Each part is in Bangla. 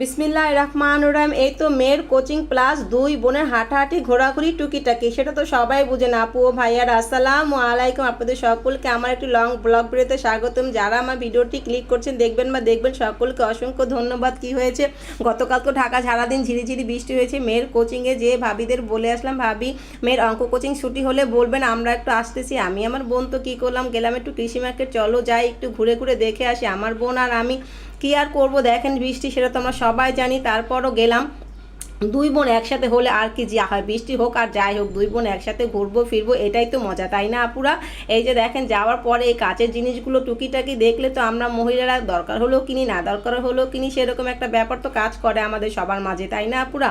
বিসমিল্লাহ রহমান রহিম। এই তো মেয়ের কোচিং প্লাস দুই বোনের হাঁটাহাঁটি, ঘোরাঘুরি, টুকিটাকি। সেটা তো সবাই বুঝে না। আপু ও ভাইয়ার আসসালামু আলাইকুম আপনাদের সকলকে। আমার একটি লং ব্লগ ভিডিওতে স্বাগতম। যারা আমার ভিডিওটি ক্লিক করছেন, দেখবেন বা দেখবেন সকলকে অসংখ্য ধন্যবাদ। কি হয়েছে? গতকাল তো ঢাকা সারাদিন ঝিরিঝিরি বৃষ্টি হয়েছে। মেয়ের কোচিংয়ে যে ভাবিদের বলে আসলাম, ভাবি, মেয়ের অঙ্ক কোচিং ছুটি হলে বলবেন, আমরা একটু আসতেছি। আমি আমার বোন তো কী করলাম? গেলাম একটু কৃষি মার্কেট। চলো যাই, একটু ঘুরে ঘুরে দেখে আসি। আমার বোন আর আমি কি আর করব? দেখেন বৃষ্টি সেটা তো আমরা সবাই জানি। তারপরও গেলাম। দুই বোন একসাথে হলে আর কি যা হয়। বৃষ্টি হোক আর যাই হোক, দুই বোন একসাথে ঘুরবো, ফিরবো, এটাই তো মজা, তাই না আপুরা? এই যে দেখেন, যাওয়ার পরে এই কাচের জিনিসগুলো টুকিটাকি দেখলে তো আমরা মহিলারা দরকার হলেও কিনি, না দরকার হলেও কিনি, সেরকম একটা ব্যাপার তো কাজ করে আমাদের সবার মাঝে, তাই না আপুরা?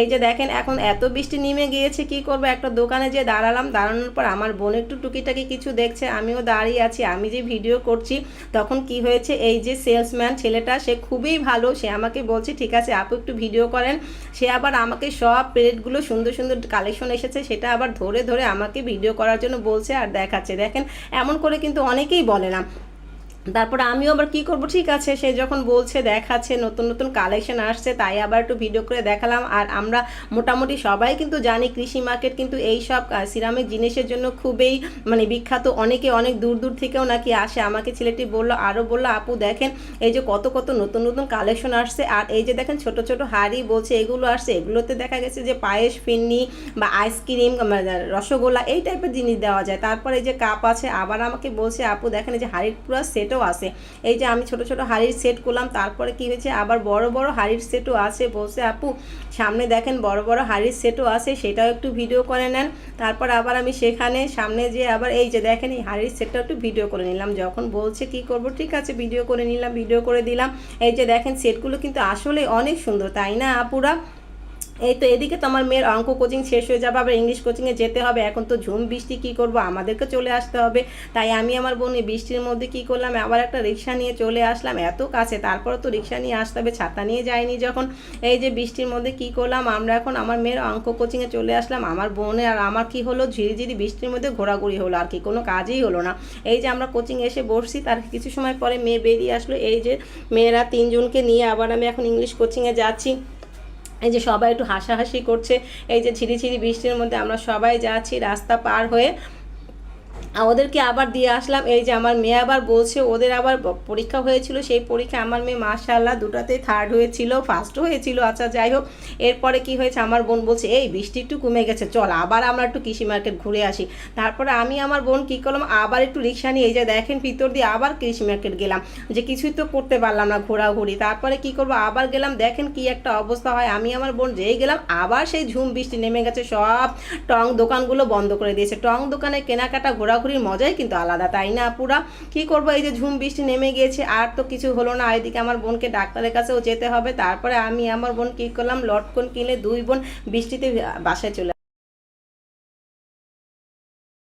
এই যে দেখেন, এখন এত বৃষ্টি নেমে গিয়েছে, কি করব? একটা দোকানে যে দাঁড়ালাম, দাঁড়ানোর পর আমার বোন একটু টুকিটাকি কিছু দেখছে, আমিও দাঁড়িয়ে আছি, আমি যে ভিডিও করছি, তখন কি হয়েছে, এই যে সেলসম্যান ছেলেটা, সে খুবই ভালো, সে আমাকে বলছে, ঠিক আছে, আপু, একটু ভিডিও করেন। সে আবার আমাকে সব প্লেটগুলো সুন্দর সুন্দর কালেকশন এসেছে, সেটা আবার ধরে ধরে আমাকে ভিডিও করার জন্য বলছে আর দেখাচ্ছে। দেখেন, এমন করে কিন্তু অনেকেই বলে না। তারপর আমিও আবার কি করব? ঠিক আছে, সে যখন বলছে, দেখাচ্ছে, নতুন নতুন কালেকশন আসছে, তাই আবার একটু ভিডিও করে দেখালাম। আর আমরা মোটামুটি সবাই কিন্তু জানি, কৃষি মার্কেট কিন্তু এই সব সিরামিক জিনিসের জন্য খুবই মানে বিখ্যাত। অনেকে অনেক দূর দূর থেকেও নাকি আসে। আমাকে ছেলেটি বলল আরও বলল, আপু, দেখেন, এই যে কত কত নতুন নতুন কালেকশন আসছে। আর এই যে দেখেন, ছোট ছোট হাড়ি বলছে, এগুলো আসছে। এগুলোতে দেখা গেছে যে পায়েস, ফিন্নি বা আইসক্রিম রসগোল্লা, এই টাইপের জিনিস দেওয়া যায়। তারপর এই যে কাপ আছে, আবার আমাকে বলছে, আপু, দেখেন, এই যে হাড়ির পুরো সেটও আছে। এই যে আমি ছোট ছোট হাড়ির সেট করলাম, তারপরে কি হয়েছে? আবার বড় বড় হাড়ির সেটও আছে। বসে আপু, সামনে দেখেন বড় বড় হাড়ির সেটও আছে, সেটাও একটু ভিডিও করে নেন। তারপর আবার আমি সেখানে, সামনে যে আবার এই যে দেখেন, এই হাড়ির সেটটা একটু ভিডিও করে নিলাম। যখন বলছে কি করব, ঠিক আছে, ভিডিও করে নিলাম, ভিডিও করে দিলাম। এই যে দেখেন, সেটগুলো কিন্তু আসলে অনেক সুন্দর, তাই না আপুরা? এই তো এদিকে তো আমার মেয়ের অঙ্ক কোচিং শেষ হয়ে যাবে, আবার ইংলিশ কোচিংয়ে যেতে হবে। এখন তো ঝুম বৃষ্টি, কী করব? আমাদেরকে চলে আসতে হবে। তাই আমি আমার বোন বৃষ্টির মধ্যে কী করলাম? আবার একটা রিক্সা নিয়ে চলে আসলাম এত কাছে। তারপরে তো রিক্সা নিয়ে আসতে হবে, ছাতা নিয়ে যাইনি যখন। এই যে বৃষ্টির মধ্যে কী করলাম? আমরা এখন আমার মেয়ের অঙ্ক কোচিংয়ে চলে আসলাম, আমার বোনের। আর আমার কি হলো? ঝিরিঝিরি বৃষ্টির মধ্যে ঘোরাঘুরি হলো, আর কি কোনো কাজই হলো না। এই যে আমরা কোচিং এসে বসছি, তার কিছু সময় পরে মেয়ে বেরিয়ে আসলো। এই যে মেয়েরা তিনজনকে নিয়ে আবার আমি এখন ইংলিশ কোচিংয়ে যাচ্ছি। এই যে সবাই একটু হাসাহাসি করছে, এই যে ঝিরিঝিরি বৃষ্টির মধ্যে আমরা সবাই যাচ্ছি, রাস্তা পার হয়ে ওদেরকে আবার দিয়ে আসলাম। এই যে আমার মেয়ে আবার বলছে, ওদের আবার পরীক্ষা হয়েছিল। সেই পরীক্ষা আমার মেয়ে মাশাল্লাহ দুটাতেই থার্ড হয়েছিল ফার্স্ট হয়েছিল। আচ্ছা যাই হোক, এরপরে কি হয়েছে? আমার বোন বলছে, এই, বৃষ্টি একটু কমে গেছে। চল, আবার আমরা একটু কৃষি মার্কেট ঘুরে আসি। তারপরে আমি আমার বোন কী করলাম? আবার একটু রিক্সা নিয়ে, এই যে দেখেন, ভিতর দিয়ে আবার কৃষি মার্কেট গেলাম। যে কিছুই তো করতে পারলাম না, ঘোরাঘুরি। তারপরে কি করব? আবার গেলাম, দেখেন কি একটা অবস্থা হয়। আমি আমার বোন যেই গেলাম, আবার সেই ঝুম বৃষ্টি নেমে গেছে। সব টং দোকানগুলো বন্ধ করে দিয়েছে। টং দোকানে কেনাকাটা ঘোরাঘুরির মজাই কিন্তু আলাদা, তাই না পুরা কি করব? এই যে ঝুম বৃষ্টি নেমে গিয়েছে, আর তো কিছু হলো না। এদিকে আমার বোনকে ডাক্তারের কাছেও যেতে হবে। তারপরে আমি আমার বোন কী করলাম? লটকন কিনে দুই বোন বৃষ্টিতে বাসায় চলে